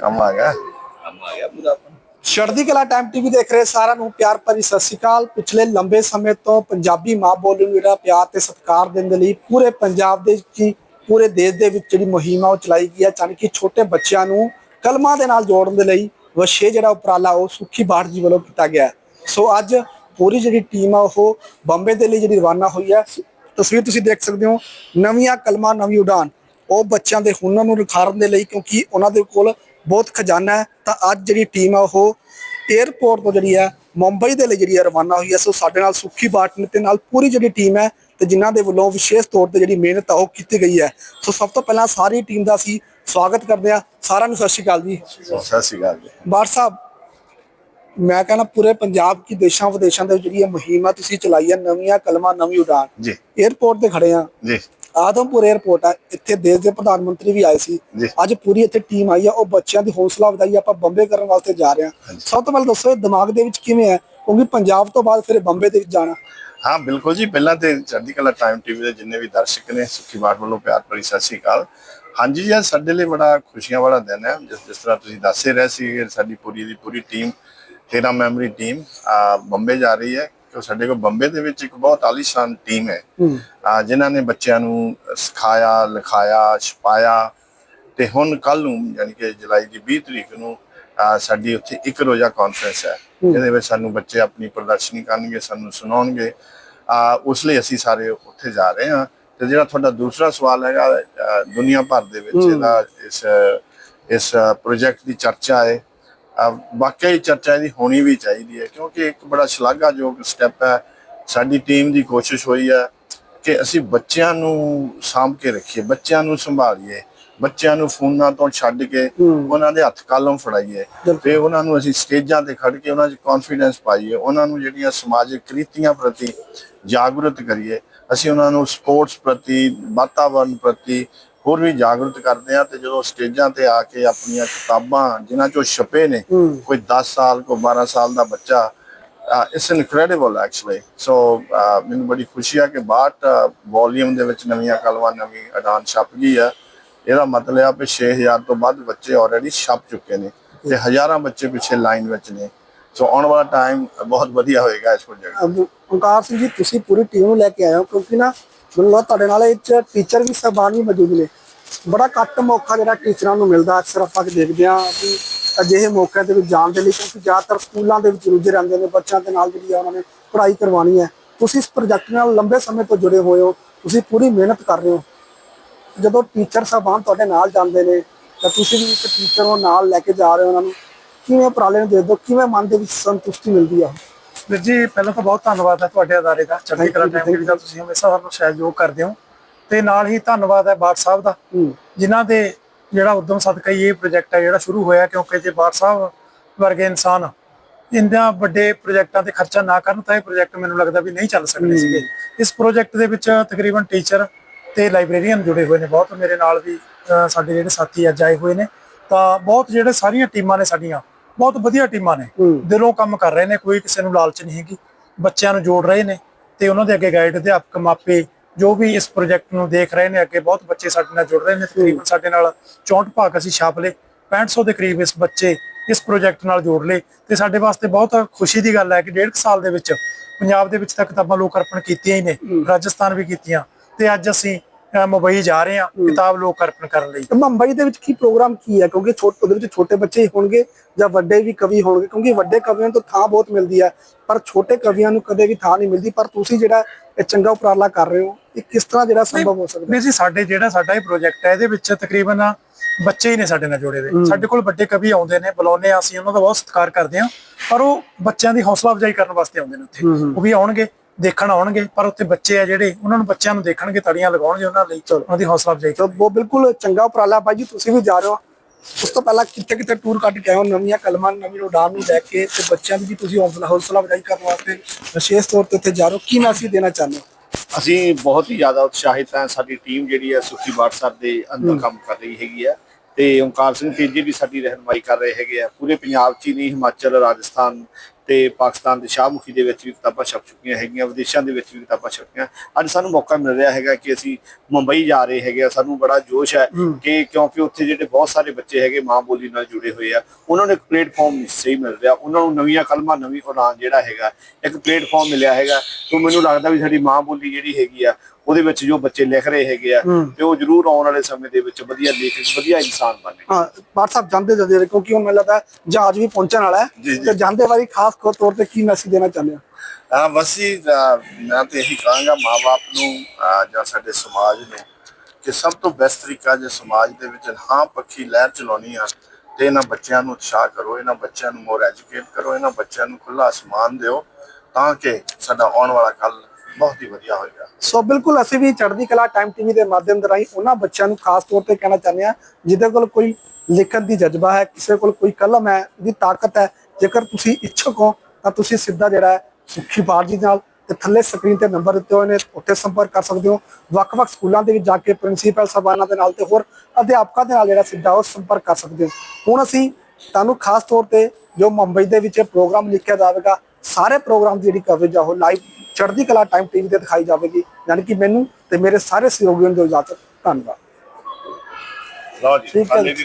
ਕੰਮ ਆ ਗਿਆ। ਕੰਮ ਆ ਗਿਆ ਪੂਰਾ ਆਪਣਾ। ਚੜ੍ਹਦੀ ਕਲਾ ਟਾਈਮ ਟੀਵੀ ਦੇਖ ਰਹੇ ਸਾਰਿਆਂ ਨੂੰ ਪਿਆਰ ਭਰੀ ਸਤਿ ਸ਼੍ਰੀ ਅਕਾਲ। ਪਿਛਲੇ ਲੰਬੇ ਸਮੇਂ ਤੋਂ ਪੰਜਾਬੀ ਮਾਂ ਬੋਲੀ ਨੂੰ ਜਿਹੜਾ ਪਿਆਰ ਤੇ ਸਤਿਕਾਰ ਦੇਣ ਦੇ ਲਈ ਪੂਰੇ ਪੰਜਾਬ ਦੇ ਵਿੱਚ ਹੀ ਪੂਰੇ ਦੇਸ਼ ਦੇ ਵਿੱਚ ਜਿਹੜੀ ਮੁਹਿੰਮ ਆ ਉਹ ਚਲਾਈ ਗਈ ਹੈ ਚਾਹੇ ਕਿ ਛੋਟੇ ਬੱਚਿਆਂ ਨੂੰ ਕਲਮਾਂ ਦੇ ਨਾਲ ਜੋੜਨ ਦੇ ਲਈ ਵਿਸ਼ੇ ਜਿਹੜਾ ਉਪਰਾਲਾ ਉਹ ਸੁਖੀ ਬਾੜ ਜੀ ਵੱਲੋਂ ਕੀਤਾ ਗਿਆ। ਸੋ ਅੱਜ ਪੂਰੀ ਜਿਹੜੀ ਟੀਮ ਆ ਉਹ ਬੰਬੇ ਦੇ ਲਈ ਜਿਹੜੀ ਰਵਾਨਾ ਹੋਈ ਹੈ। ਤਸਵੀਰ ਤੁਸੀਂ ਦੇਖ ਸਕਦੇ ਹੋ ਨਵੀਆਂ ਕਲਮਾਂ ਨਵੀਂ ਉਡਾਨ। ਉਹ ਬੱਚਿਆਂ ਦੇ ਹੁਨਰ ਨੂੰ ਨਿਖਾਰਨ ਦੇ ਲਈ ਕਿਉਂਕਿ ਉਹਨਾਂ ਦੇ ਕੋਲ ਬਹੁਤ ਖਜ਼ਾਨਾ ਹੈ। ਤਾਂ ਅੱਜ ਜਿਹੜੀ ਟੀਮ ਆ ਉਹ 에ਅਰਪੋਰਟ ਤੋਂ ਜਿਹੜੀ ਹੈ ਮੁੰਬਈ ਦੇ ਲਈ ਜਿਹੜੀ ਰਵਾਨਾ ਹੋਈ ਹੈ। ਸੋ ਸਾਡੇ ਨਾਲ ਸੁਖੀ ਬਾਟ ਨੇ ਤੇ ਨਾਲ ਪੂਰੀ ਜਿਹੜੀ ਟੀਮ ਹੈ ਤੇ ਜਿਨ੍ਹਾਂ ਦੇ ਵੱਲੋਂ ਵਿਸ਼ੇਸ਼ ਤੌਰ ਤੇ ਜਿਹੜੀ ਮਿਹਨਤ ਆ ਉਹ ਕੀਤੀ ਗਈ ਹੈ। ਸੋ ਸਭ ਤੋਂ ਪਹਿਲਾਂ ਸਾਰੀ ਟੀਮ ਦਾ ਅਸੀਂ ਸਵਾਗਤ ਕਰਦੇ ਹਾਂ। ਸਾਰਿਆਂ ਨੂੰ ਸਤਿ ਸ਼੍ਰੀ ਅਕਾਲ ਜੀ। ਸਤਿ ਸ਼੍ਰੀ ਅਕਾਲ ਜੀ। ਬਾਟ ਸਾਹਿਬ ਮੈਂ ਕਹਿੰਦਾ ਪੂਰੇ ਪੰਜਾਬ ਕੀ ਦੇਸ਼ਾਂ ਵਿਦੇਸ਼ਾਂ ਦੇ ਜਿਹੜੀ ਇਹ ਮੁਹਿੰਮ ਆ ਤੁਸੀਂ ਚਲਾਈ ਹੈ ਨਵੀਆਂ ਕਲਮਾਂ ਨਵੀਂ ਉਡਾਨ। ਜੀ। 에ਅਰਪੋਰਟ ਤੇ ਖੜੇ ਆ ਜੀ। ਆਦਮਪੁਰ 에ਅਰਪੋਰਟ ਆ ਇੱਥੇ ਦੇਸ਼ ਦੇ ਪ੍ਰਧਾਨ ਮੰਤਰੀ ਵੀ ਆਏ ਸੀ। ਅੱਜ ਪੂਰੀ ਇੱਥੇ ਟੀਮ ਆਈ ਆ ਉਹ ਬੱਚਿਆਂ ਦੀ ਹੌਸਲਾ ਵਧਾਈ ਆਪਾਂ ਬੰਬੇ ਕਰਨ ਵਾਸਤੇ ਜਾ ਰਹੇ ਹਾਂ ਸਭ ਤੋਂ ਪਹਿਲਾਂ ਦੱਸੋ ਇਹ ਦਿਮਾਗ ਦੇ ਵਿੱਚ ਕਿਵੇਂ ਹੈ ਕਿਉਂਕਿ ਪੰਜਾਬ ਤੋਂ ਬਾਅਦ ਫਿਰ ਬੰਬੇ ਦੇ ਵਿੱਚ ਜਾਣਾ। ਹਾਂ ਬਿਲਕੁਲ ਜੀ। ਪਹਿਲਾਂ ਤੇ ਚੜ੍ਹਦੀ ਕਲਾ ਟਾਈਮ ਟੀਵੀ ਦੇ ਜਿੰਨੇ ਵੀ ਦਰਸ਼ਕ ਨੇ ਸੁਖੀ ਬਾਟ ਵੱਲੋਂ ਪਿਆਰ ਭਰੀ ਸਤਿ ਸ਼੍ਰੀ ਅਕਾਲ। ਹਾਂਜੀ ਜੀ ਸਾਡੇ ਲਈ ਬੜਾ ਖੁਸ਼ੀਆਂ ਵਾਲਾ ਦਿਨ ਹੈ ਜਿਸ ਜਿਸ ਤਰ੍ਹਾਂ ਤੁਸੀਂ ਦੱਸ ਰਹੇ ਸੀ ਸਾਡੀ ਪੂਰੀ ਦੀ ਪੂਰੀ ਟੀਮ 13 ਮੈਂਬਰੀ ਟੀਮ ਬੰਬੇ ਜਾ ਰਹੀ ਹੈ। ਸਾਡੇ ਕੋਲ ਬੰਬੇ ਦੇ ਵਿੱਚ ਇੱਕ ਬਹੁਤ ਆਲੀਸ਼ਾਨ ਟੀਮ ਹੈ। ਜਿਨ੍ਹਾਂ ਨੇ ਬੱਚਿਆਂ ਨੂੰ ਸਿਖਾਇਆ ਲਿਖਾਇਆ ਛਪਾਇਆ ਤੇ ਹੁਣ ਕੱਲ ਨੂੰ ਯਾਨੀ ਕਿ ਜੁਲਾਈ ਦੀ 20 ਤਰੀਕ ਨੂੰ ਸਾਡੀ ਉੱਥੇ ਇੱਕ ਰੋਜ਼ਾ ਕਾਨਫਰੰਸ ਹੈ। ਜਿਹਦੇ ਵਿੱਚ ਸਾਨੂੰ ਬੱਚੇ ਆਪਣੀ ਪ੍ਰਦਰਸ਼ਨੀ ਕਰਨਗੇ ਸਾਨੂੰ ਸੁਣਾਉਣਗੇ। ਉਸ ਲਈ ਅਸੀਂ ਸਾਰੇ ਉੱਥੇ ਜਾ ਰਹੇ ਹਾਂ। ਤੇ ਜਿਹੜਾ ਤੁਹਾਡਾ ਦੂਸਰਾ ਸਵਾਲ ਹੈਗਾ ਦੁਨੀਆ ਭਰ ਦੇ ਵਿੱਚ ਇਹਦਾ ਇਸ ਇਸ ਪ੍ਰੋਜੈਕਟ ਦੀ ਚਰਚਾ ਹੈ। ਵਾਕਈ ਚਰਚਾ ਇਹਦੀ ਹੋਣੀ ਵੀ ਚਾਹੀਦੀ ਹੈ ਕਿਉਂਕਿ ਇੱਕ ਬੜਾ ਸ਼ਲਾਘਾਯੋਗ ਸਟੈਪ ਹੈ। ਸਾਡੀ ਟੀਮ ਦੀ ਕੋਸ਼ਿਸ਼ ਹੋਈ ਹੈ ਕਿ ਅਸੀਂ ਬੱਚਿਆਂ ਨੂੰ ਸਾਂਭ ਕੇ ਰੱਖੀਏ ਬੱਚਿਆਂ ਨੂੰ ਸੰਭਾਲੀਏ ਬੱਚਿਆਂ ਨੂੰ ਫੋਨਾਂ ਤੋਂ ਛੱਡ ਕੇ ਉਹਨਾਂ ਦੇ ਹੱਥ ਕਲਮ ਫੜਾਈਏ ਤੇ ਉਹਨਾਂ ਨੂੰ ਅਸੀਂ ਸਟੇਜਾਂ ਤੇ ਖੜ ਕੇ ਉਹਨਾਂ 'ਚ ਕੌਨਫੀਡੈਂਸ ਪਾਈਏ ਉਹਨਾਂ ਨੂੰ ਜਿਹੜੀਆਂ ਸਮਾਜਿਕ ਕ੍ਰਿਤੀਆਂ ਪ੍ਰਤੀ ਜਾਗਰੂਕ ਕਰੀਏ ਅਸੀਂ ਉਹਨਾਂ ਨੂੰ ਸਪੋਰਟਸ ਪ੍ਰਤੀ ਵਾਤਾਵਰਣ ਪ੍ਰਤੀ ਹੋਰ ਵੀ ਜਾਗਰੂਕ ਕਰਦੇ ਆ ਤੇ ਜਦੋਂ ਸਟੇਜਾਂ ਤੇ ਆ ਕੇ ਆਪਣੀਆਂ ਕਿਤਾਬਾਂ ਜਿਨ੍ਹਾਂ ਚੋਂ ਛਪੇ ਨੇ ਕੋਈ 10 ਸਾਲ ਕੋ 12 ਸਾਲ ਦਾ ਬੱਚਾ ਇਟਸ ਇਨਕ੍ਰੈਡੀਬਲ ਐਕਚੁਅਲੀ ਸੋ ਮੈਨੂੰ ਬੜੀ ਖੁਸ਼ੀ ਹੈ ਕਿ 62 ਵੋਲੀਅਮ ਦੇ ਵਿੱਚ ਨਵੀਆਂ ਕਲਮਾਂ ਨਵੀਂ ਅਡਾਨ ਛਪ ਗਈ ਹੈ ਇਹਦਾ ਮਤਲਬ ਆ ਕਿ 6000 ਤੋਂ ਵੱਧ ਬੱਚੇ ਆਲਰੇਡੀ ਛਪ ਚੁੱਕੇ ਨੇ ਤੇ ਹਜ਼ਾਰਾਂ ਬੱਚੇ ਪਿੱਛੇ ਲਾਈਨ ਵਿੱਚ ਨੇ। ਸੋ ਆਉਣ ਵਾਲਾ ਟਾਈਮ ਬਹੁਤ ਵਧੀਆ ਹੋਏਗਾ ਇਸ ਪ੍ਰੋਜੈਕਟ ਅਬ ਓਂਕਾਰ ਸਿੰਘ ਜੀ ਤੁਸੀਂ ਪੂਰੀ ਟੀਮ ਨੂੰ ਲੈ ਕੇ ਆਏ ਹੋ ਕਿਉਂਕਿ ਨਾ ਮੈਨੂੰ ਲੱਗਦਾ ਤੁਹਾਡੇ ਨਾਲ ਇਹ 'ਚ ਟੀਚਰ ਵੀ ਸਹਿਬਾਨ ਵੀ ਮੌਜੂਦ ਨੇ। ਬੜਾ ਘੱਟ ਮੌਕਾ ਜਿਹੜਾ ਟੀਚਰਾਂ ਨੂੰ ਮਿਲਦਾ, ਅਕਸਰ ਆਪਾਂ ਦੇਖਦੇ ਹਾਂ ਕਿ ਅਜਿਹੇ ਮੌਕਿਆਂ ਦੇ ਵਿੱਚ ਜਾਣ ਦੇ ਲਈ ਕਿਉਂਕਿ ਜ਼ਿਆਦਾਤਰ ਸਕੂਲਾਂ ਦੇ ਵਿੱਚ ਰੁੱਝੇ ਰਹਿੰਦੇ ਨੇ, ਬੱਚਿਆਂ ਦੇ ਨਾਲ ਜਿਹੜੀ ਆ ਉਹਨਾਂ ਨੇ ਪੜ੍ਹਾਈ ਕਰਵਾਉਣੀ ਹੈ। ਤੁਸੀਂ ਇਸ ਪ੍ਰੋਜੈਕਟ ਨਾਲ ਲੰਬੇ ਸਮੇਂ ਤੋਂ ਜੁੜੇ ਹੋਏ ਹੋ, ਤੁਸੀਂ ਪੂਰੀ ਮਿਹਨਤ ਕਰ ਰਹੇ ਹੋ। ਜਦੋਂ ਟੀਚਰ ਸਾਹਿਬਾਨ ਤੁਹਾਡੇ ਨਾਲ ਜਾਂਦੇ ਨੇ, ਤਾਂ ਤੁਸੀਂ ਵੀ ਇੱਕ ਟੀਚਰ ਨੂੰ ਨਾਲ ਲੈ ਕੇ ਜਾ ਰਹੇ ਹੋ ਉਹਨਾਂ ਨੂੰ। ਕਿਵੇਂ ਉਪਰਾਲੇ ਨੂੰ ਦੇਖਦੇ ਹੋ, ਕਿਵੇਂ ਮਨ ਦੇ ਵਿੱਚ ਸੰਤੁਸ਼ਟੀ ਮਿਲਦੀ ਆ? ਵੀਰ ਜੀ ਪਹਿਲਾਂ ਤਾਂ ਬਹੁਤ ਧੰਨਵਾਦ ਹੈ ਤੁਹਾਡੇ ਅਦਾਰੇ ਦਾ। ਚੜ੍ਹਦੀ ਕਲਾ ਟਾਈਮ ਦੀ ਦਾ ਤੁਸੀਂ ਹਮੇਸ਼ਾ ਸਾਨੂੰ ਸਹਿਯੋਗ ਕਰਦੇ ਹੋ। ਤੇ ਨਾਲ ਹੀ ਧੰਨਵਾਦ ਹੈ ਬਾਟ ਸਾਹਿਬ ਦਾ ਜਿਨ੍ਹਾਂ ਦੇ ਜਿਹੜਾ ਉਦਮ ਸਦਕਾ ਇਹ ਪ੍ਰੋਜੈਕਟ ਹੈ ਜਿਹੜਾ ਸ਼ੁਰੂ ਹੋਇਆ ਕਿਉਂਕਿ ਜੇ ਬਾਟ ਸਾਹਿਬ ਵਰਗੇ ਇਨਸਾਨ ਇੰਨਾ ਵੱਡੇ ਪ੍ਰੋਜੈਕਟਾਂ ਤੇ ਖਰਚਾ ਨਾ ਕਰਨ ਤਾਂ ਇਹ ਪ੍ਰੋਜੈਕਟ ਮੈਨੂੰ ਲੱਗਦਾ ਵੀ ਨਹੀਂ ਚੱਲ ਸਕਦੇ ਸੀਗੇ। ਇਸ ਪ੍ਰੋਜੈਕਟ ਦੇ ਵਿੱਚ ਤਕਰੀਬਨ ਟੀਚਰ ਤੇ ਲਾਇਬ੍ਰੇਰੀਅਨ ਜੁੜੇ ਹੋਏ ਨੇ ਬਹੁਤ। ਮੇਰੇ ਨਾਲ ਵੀ ਸਾਡੇ ਜਿਹੜੇ ਸਾਥੀ ਅੱਜ ਆਏ ਹੋਏ ਨੇ। ਤਾਂ ਬਹੁਤ ਜਿਹੜੇ ਸਾਰੀਆਂ ਟੀਮਾਂ ਨੇ ਸਾਡੀਆਂ ਬਹੁਤ ਵਧੀਆ ਟੀਮਾਂ ਨੇ। ਦਿਲੋਂ ਕੰਮ ਕਰ ਰਹੇ ਨੇ ਕੋਈ ਕਿਸੇ ਨੂੰ ਲਾਲਚ ਨਹੀਂ ਹੈਗੀ। ਬੱਚਿਆਂ ਨੂੰ ਜੋੜ ਰਹੇ ਨੇ ਤੇ ਉਹਨਾਂ ਦੇ ਅੱਗੇ ਗਾਈਡ ਅਧਿਆਪਕ ਮਾਪੇ ਜੋ ਵੀ ਇਸ ਪ੍ਰੋਜੈਕਟ ਨੂੰ ਦੇਖ ਰਹੇ ਨੇ ਅੱਗੇ ਬਹੁਤ ਬੱਚੇ ਸਾਡੇ ਨਾਲ ਜੁੜ ਰਹੇ ਨੇ। ਤਕਰੀਬਨ ਸਾਡੇ ਨਾਲ 64 ਭਾਗ ਅਸੀਂ ਛਾਪ ਲਏ 6500 ਦੇ ਕਰੀਬ ਇਸ ਬੱਚੇ ਇਸ ਪ੍ਰੋਜੈਕਟ ਨਾਲ ਜੋੜ ਲਏ। ਤੇ ਸਾਡੇ ਵਾਸਤੇ ਬਹੁਤ ਖੁਸ਼ੀ ਦੀ ਗੱਲ ਹੈ ਕਿ ਡੇਢ ਕੁ ਸਾਲ ਦੇ ਵਿੱਚ ਪੰਜਾਬ ਦੇ ਵਿੱਚ ਤਾਂ ਕਿਤਾਬਾਂ ਲੋਕ ਅਰਪਣ ਕੀਤੀਆਂ ਹੀ ਨੇ ਰਾਜਸਥਾਨ ਵੀ ਕੀਤੀਆਂ। ਤੇ ਅੱਜ ਅਸੀਂ ਮੁੰਬਈ ਜਾ ਰਹੇ ਹਾਂ ਕਿਤਾਬ ਲੋਕ ਅਰਪਣ ਕਰਨ ਲਈ। ਮੁੰਬਈ ਦੇ ਵਿੱਚ ਕੀ ਪ੍ਰੋਗਰਾਮ ਕੀ ਹੈ? ਕਿਉਂਕਿ ਛੋਟੇ ਉਹਦੇ ਵਿੱਚ ਛੋਟੇ ਬੱਚੇ ਹੀ ਹੋਣਗੇ ਜਾਂ ਵੱਡੇ ਵੀ ਕਵੀ ਹੋਣਗੇ ਕਿਉਂਕਿ ਵੱਡੇ ਕਵੀਆਂ ਨੂੰ ਤਾਂ ਥਾਂ ਬਹੁਤ ਮਿਲਦੀ ਹੈ। ਪਰ ਛੋਟੇ ਕਵੀਆਂ ਨੂੰ ਕਦੇ ਵੀ ਥਾਂ ਨਹੀਂ ਮਿਲਦੀ। ਪਰ ਤੁਸੀਂ ਜਿਹੜਾ ਇਹ ਚੰਗਾ ਉਪਰਾਲਾ ਕਰ ਰਹੇ ਹੋ ਇਹ ਕਿਸ ਤਰ੍ਹਾਂ ਜਿਹੜਾ ਸੰਭਵ ਹੋ ਸਕਦਾ ਵੀਰ ਜੀ ਸਾਡੇ ਜਿਹੜਾ ਸਾਡਾ ਇਹ ਪ੍ਰੋਜੈਕਟ ਹੈ ਇਹਦੇ ਵਿੱਚ ਤਕਰੀਬਨ ਬੱਚੇ ਹੀ ਨੇ ਸਾਡੇ ਨਾਲ ਜੁੜੇ ਹੋਏ। ਸਾਡੇ ਕੋਲ ਵੱਡੇ ਕਵੀ ਆਉਂਦੇ ਨੇ ਬੁਲਾਉਂਦੇ ਆ ਅਸੀਂ ਉਹਨਾਂ ਦਾ ਬਹੁਤ ਸਤਿਕਾਰ ਕਰਦੇ ਹਾਂ। ਪਰ ਉਹ ਬੱਚਿਆਂ ਦੀ ਹੌਸਲਾ ਅਫਜ਼ਾਈ ਕਰਨ ਵਾਸਤੇ ਆਉਂਦੇ ਨੇ ਉੱਥੇ। ਉਹ ਵੀ ਆਉਣਗੇ। ਦੇਖਣ ਆਉਣਗੇ ਪਰ ਉੱਥੇ ਬੱਚੇ ਆ ਜਿਹੜੇ ਉਹਨਾਂ ਨੂੰ ਬੱਚਿਆਂ ਨੂੰ ਦੇਖਣਗੇ ਤੜੀਆਂ ਲਗਾਉਣਗੇ ਉਹਨਾਂ ਲਈ। ਉਹਨਾਂ ਦੀ ਹੌਸਲਾ ਅਫਜ਼ਾਈ ਤਾਂ ਉਹ ਬਿਲਕੁਲ ਚੰਗਾ ਉਪਰਾਲਾ ਜੀ ਤੁਸੀਂ ਵੀ ਜਾ ਰਹੇ ਹੋ। ਉਸ ਤੋਂ ਪਹਿਲਾਂ ਕਿੱਥੇ ਕਿੱਥੇ ਟੂਰ ਕੱਢ ਕੇ ਆਏ ਹੋ ਨਵੀਆਂ ਕਲਮਾਂ ਨਵੀਂ ਉਡਾਨ ਨੂੰ ਲੈ ਕੇ ਤੇ ਬੱਚਿਆਂ ਦੀ ਵੀ ਤੁਸੀਂ ਹੌਸਲਾ ਹੌਸਲਾ ਵਧਾਈ ਕਰਨ ਵਾਸਤੇ ਵਿਸ਼ੇਸ਼ ਤੌਰ ਤੇ ਉੱਥੇ ਜਾ ਰਹੇ ਹੋ। ਕੀ ਮੈਸੇਜ ਦੇਣਾ ਚਾਹੁੰਦੇ ਹੋ? ਅਸੀਂ ਬਹੁਤ ਹੀ ਜ਼ਿਆਦਾ ਉਤਸ਼ਾਹਿਤ ਹਾਂ। ਸਾਡੀ ਟੀਮ ਜਿਹੜੀ ਹੈ ਸੁਖੀ WhatsApp ਦੇ ਅੰਦਰ ਕੰਮ ਕਰ ਰਹੀ ਹੈਗੀ ਹੈ ਤੇ ਓਮਕਾਰ ਸਿੰਘ ਤੇਜੀ ਵੀ ਸਾਡੀ ਰਹਿਨਮਾਈ ਕਰ ਰਹੇ ਹੈਗੇ ਆ। ਪੂਰੇ ਪੰਜਾਬ 'ਚ ਹੀ ਨਹੀਂ ਹਿਮਾਚਲ ਰਾਜਸਥਾਨ ਤੇ ਪਾਕਿਸਤਾਨ ਦੇ ਸ਼ਾਹਮੁਖੀ ਦੇ ਵਿੱਚ ਵੀ ਕਿਤਾਬਾਂ ਛਪ ਚੁੱਕੀਆਂ ਹੈਗੀਆਂ ਵਿਦੇਸ਼ਾਂ ਦੇ ਵਿੱਚ ਵੀ ਕਿਤਾਬਾਂ ਛਪੀਆਂ ਅੱਜ ਸਾਨੂੰ ਮੌਕਾ ਮਿਲ ਰਿਹਾ ਹੈਗਾ ਕਿ ਅਸੀਂ ਮੁੰਬਈ ਜਾ ਰਹੇ ਹੈਗੇ ਆ। ਸਾਨੂੰ ਬੜਾ ਜੋਸ਼ ਹੈ ਕਿ ਕਿਉਂਕਿ ਉੱਥੇ ਜਿਹੜੇ ਬਹੁਤ ਸਾਰੇ ਬੱਚੇ ਹੈਗੇ ਮਾਂ ਬੋਲੀ ਨਾਲ ਜੁੜੇ ਹੋਏ ਆ ਉਹਨਾਂ ਨੂੰ ਇੱਕ ਪਲੇਟਫਾਰਮ ਸਹੀ ਮਿਲ ਰਿਹਾ। ਉਹਨਾਂ ਨੂੰ ਨਵੀਆਂ ਕਲਮਾਂ ਨਵੀਂ ਕੁਰਾਨ ਜਿਹੜਾ ਹੈਗਾ ਇੱਕ ਪਲੇਟਫਾਰਮ ਮਿਲਿਆ ਹੈਗਾ। ਤੇ ਮੈਨੂੰ ਲੱਗਦਾ ਵੀ ਸਾਡੀ ਮਾਂ ਬੋਲੀ ਜਿਹੜੀ ਹੈਗੀ ਆ ਉਹਦੇ ਵਿੱਚ ਜੋ ਬੱਚੇ ਲਿਖ ਰਹੇ ਹੈਗੇ ਆ ਤੇ ਉਹ ਜ਼ਰੂਰ ਆਉਣ ਵਾਲੇ ਸਮੇਂ ਦੇ ਵਿੱਚ ਵਧੀਆ ਲੇਖਕ ਵਧੀਆ ਇਨਸਾਨ ਬਣਨਗੇ। ਹਾਂ ਸਾਹਿਬ ਜਾਂਦੇ ਜਾਂਦੇ ਕਿਉਂਕਿ ਹੁਣ ਮੈਨੂੰ ਲੱਗਦਾ ਜਹਾਜ਼ ਵੀ ਪਹੁੰਚਣ ਵਾਲਾ ਹੈ। ਤੇ ਜਾਂਦੇ ਵਾਰੀ ਖਾਸ ਤੌਰ ਤੇ ਕੀ ਮੈਸੇਜ ਦੇਣਾ ਚਾਹੁੰਦੇ ਹੋ? ਹਾਂ ਵਸੀ ਮੈਂ ਤੇ ਇਹੀ ਕਹਾਂਗਾ ਮਾਪੇ ਨੂੰ ਜਾਂ ਸਾਡੇ ਸਮਾਜ ਨੂੰ ਕਿ ਸਭ ਤੋਂ ਬੈਸਟ ਤਰੀਕਾ ਜੇ ਸਮਾਜ ਦੇ ਵਿੱਚ ਹਾਂ ਪੱਖੀ ਲਹਿਰ ਚਲਾਉਣੀ ਆ ਤੇ ਇਹਨਾਂ ਬੱਚਿਆਂ ਨੂੰ ਉਤਸ਼ਾਹ ਕਰੋ ਇਹਨਾਂ ਬੱਚਿਆਂ ਨੂੰ ਮੋਰ ਐਜੂਕੇਟ ਕਰੋ ਇਹਨਾਂ ਬੱਚਿਆਂ ਨੂੰ ਖੁੱਲਾ ਅਸਮਾਨ ਦਿਓ ਤਾਂ ਕਿ ਸਾਡਾ ਆਉਣ ਵਾਲਾ ਕੱਲ ਬਹੁਤ ਹੀ ਵਧੀਆ ਹੋਏਗਾ ਸੋ ਬਿਲਕੁਲ ਅਸੀਂ ਵੀ ਚੜ੍ਹਦੀ ਕਲਾ ਟਾਈਮ ਟੀਵੀ ਦੇ ਮਾਧਿਅਮ ਦੇ ਰਾਹੀਂ ਉਹਨਾਂ ਬੱਚਿਆਂ ਨੂੰ ਖਾਸ ਤੌਰ ਤੇ ਕਹਿਣਾ ਚਾਹੁੰਦੇ ਆ ਜਿਹਦੇ ਕੋਲ ਕੋਈ ਲਿਖਣ ਦੀ ਜਜ਼ਬਾ ਹੈ, ਕਿਸੇ ਕੋਲ ਕੋਈ ਕਲਮ ਹੈ, ਦੀ ਤਾਕਤ ਹੈ, ਜੇਕਰ ਤੁਸੀਂ ਇੱਛੁਕ ਹੋ ਤਾਂ ਤੁਸੀਂ ਸਿੱਧਾ ਜਿਹੜਾ ਹੈ ਸੁਖੀ ਬਾੜ ਜੀ ਨਾਲ ਤੇ ਥੱਲੇ ਸਕਰੀਨ ਤੇ ਨੰਬਰ ਦਿੱਤੇ ਹੋਏ ਨੇ, ਉੱਥੇ ਸੰਪਰਕ ਕਰ ਸਕਦੇ ਹੋ। ਵੱਖ-ਵੱਖ ਸਕੂਲਾਂ ਦੇ ਵਿੱਚ ਜਾ ਕੇ ਪ੍ਰਿੰਸੀਪਲ ਸਾਹਿਬਾਨਾਂ ਦੇ ਨਾਲ ਤੇ ਹੋਰ ਅਧਿਆਪਕਾਂ ਦੇ ਨਾਲ ਜਿਹੜਾ ਸਿੱਧਾ ਉਹ ਸੰਪਰਕ ਕਰ ਸਕਦੇ ਹੋ। ਹੁਣ ਅਸੀਂ ਤੁਹਾਨੂੰ ਖਾਸ ਤੌਰ ਤੇ ਜੋ ਮੁੰਬਈ ਦੇ ਵਿੱਚ ਪ੍ਰੋਗਰਾਮ ਲਿਖਿਆ ਜਾਵੇਗਾ ਸਾਰੇ ਪ੍ਰੋਗਰਾਮ ਦੀ ਜਿਹੜੀ ਕਵਰੇਜ ਆ ਉਹ ਲਾਈਵ ਚੜ੍ਹਦੀ ਕਲਾ ਟਾਈਮ ਟੀਵੀ ਤੇ ਦਿਖਾਈ ਜਾਵੇਗੀ ਯਾਨੀ ਕਿ ਮੈਨੂੰ ਤੇ ਮੇਰੇ ਸਾਰੇ ਸਹਿਯੋਗੀਆਂ ਨੂੰ ਇਜਾਜ਼ਤ ਧੰਨਵਾਦ ਲਓ ਜੀ ਠੀਕ ਹੈ ਜੀ।